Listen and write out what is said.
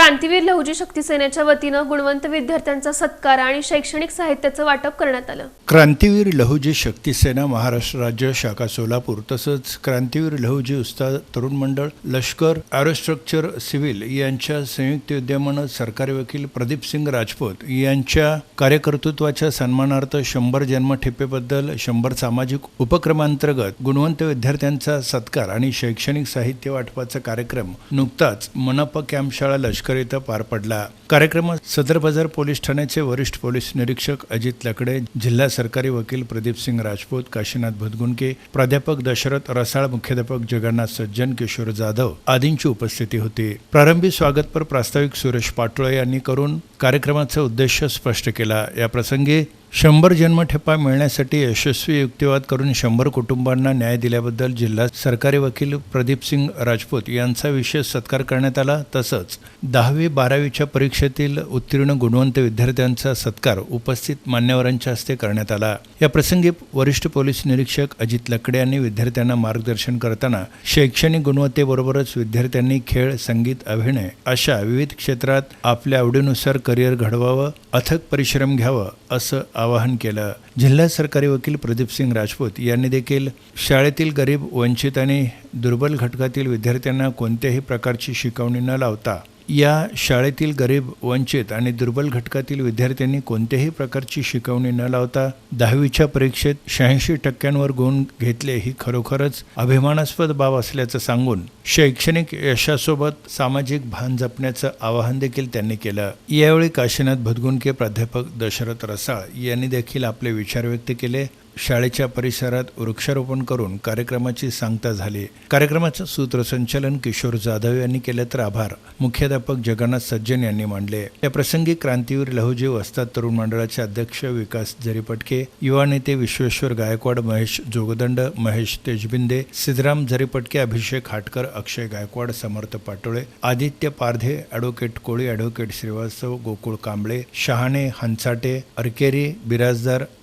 क्रांतीवीर लहुजी शक्ती सेनेच्या वतीनं गुणवंत विद्यार्थ्यांचा सत्कार आणि शैक्षणिक साहित्याचं वाटप करण्यात आलं. क्रांतीवीर लहुजी शक्ती सेना महाराष्ट्र राज्य शाखा सोलापूर तसंच क्रांतीवीर लहुजी उस्ताद तरुण मंडळ लष्कर एरोस्ट्रक्चर सिव्हिल यांच्या संयुक्त विद्यमानं सरकारी वकील प्रदीप सिंग राजपूत यांच्या कार्यकर्तृत्वाच्या सन्मानार्थ शंभर जन्मठेपेबद्दल शंभर सामाजिक उपक्रमांतर्गत गुणवंत विद्यार्थ्यांचा सत्कार आणि शैक्षणिक साहित्य वाटपाचा कार्यक्रम नुकताच मनपा कॅम्पशाळा लष्कर इथं पार पडला. कार्यक्रमात सदर बाजार पोलीस ठाण्याचे वरिष्ठ पोलीस निरीक्षक अजित लकडे जिल्हा सरकारी वकील प्रदीप सिंग राजपूत काशीनाथ भुतगुंके प्राध्यापक दशरथ रसाळ मुख्याध्यापक जगन्नाथ सज्जन किशोर जाधव आदींची उपस्थिती होती. प्रारंभी स्वागतपर प्रास्ताविक सुरेश पाटोळे यांनी करून कार्यक्रमाचा उद्देश स्पष्ट केला. या प्रसंगी शंभर जन्मठेपा मिळण्यासाठी यशस्वी युक्तिवाद करून शंभर कुटुंबांना न्याय दिल्याबद्दल जिल्हा सरकारी वकील प्रदीप सिंग राजपूत यांचा विशेष सत्कार करण्यात आला. तसंच दहावी बारावीच्या परीक्षेतील उत्तीर्ण गुणवंत विद्यार्थ्यांचा सत्कार उपस्थित मान्यवरांच्या हस्ते करण्यात आला. या प्रसंगी वरिष्ठ पोलीस निरीक्षक अजित लकडे यांनी विद्यार्थ्यांना मार्गदर्शन करताना शैक्षणिक गुणवत्तेबरोबरच विद्यार्थ्यांनी खेळ संगीत अभिनय अशा विविध क्षेत्रात आपल्या आवडीनुसार करिअर घडवावं अथक परिश्रम घ्यावं असं आवाहन केलं. जिल्हा सरकारी वकील प्रदीपसिंग राजपूत यांनी देखील शाळेतील गरीब वंचित आणि दुर्बल घटकातील विद्यार्थ्यांना कोणत्याही प्रकारची शिकवणी न लावता या शाळेतील गरीब वंचित आणि दुर्बल घटकातील विद्यार्थ्यांनी कोणत्याही प्रकारची शिकवणी न लावता दहावीच्या परीक्षेत शहाऐंशी टक्क्यांवर गुण घेतले ही खरोखरच अभिमानास्पद बाब असल्याचं सांगून शैक्षणिक यशासोबत सामाजिक भान जपण्याचं आवाहन देखील त्यांनी केलं. यावेळी काशीनाथ भदगुणके प्राध्यापक दशरथ रसाळ यांनी देखील आपले विचार व्यक्त केले. शाळेच्या परिसरात वृक्षारोपण करून कार्यक्रमाची सांगता झाली. कार्यक्रमाचं सूत्रसंचालन किशोर जाधव यांनी केलं तर आभार. मुख्याध्यापक जगन्नाथ सज्जन यांनी मांडले. या प्रसंगी क्रांतीवीर लहुजी वस्ताद तरुण मंडळाचे अध्यक्ष विकास झरीपटके युवा नेते विश्वेश्वर गायकवाड महेश जोगदंड महेश तेजबिंदे सिद्धराम झरीपटके अभिषेक हाटकर अक्षय गायकवाड समर्थ पाटोळे आदित्य पारधे अॅडव्होकेट कोळी ॲडव्होकेट श्रीवास्तव गोकुळ कांबळे शहाणे हंचाटे अरकेरी बिराजदार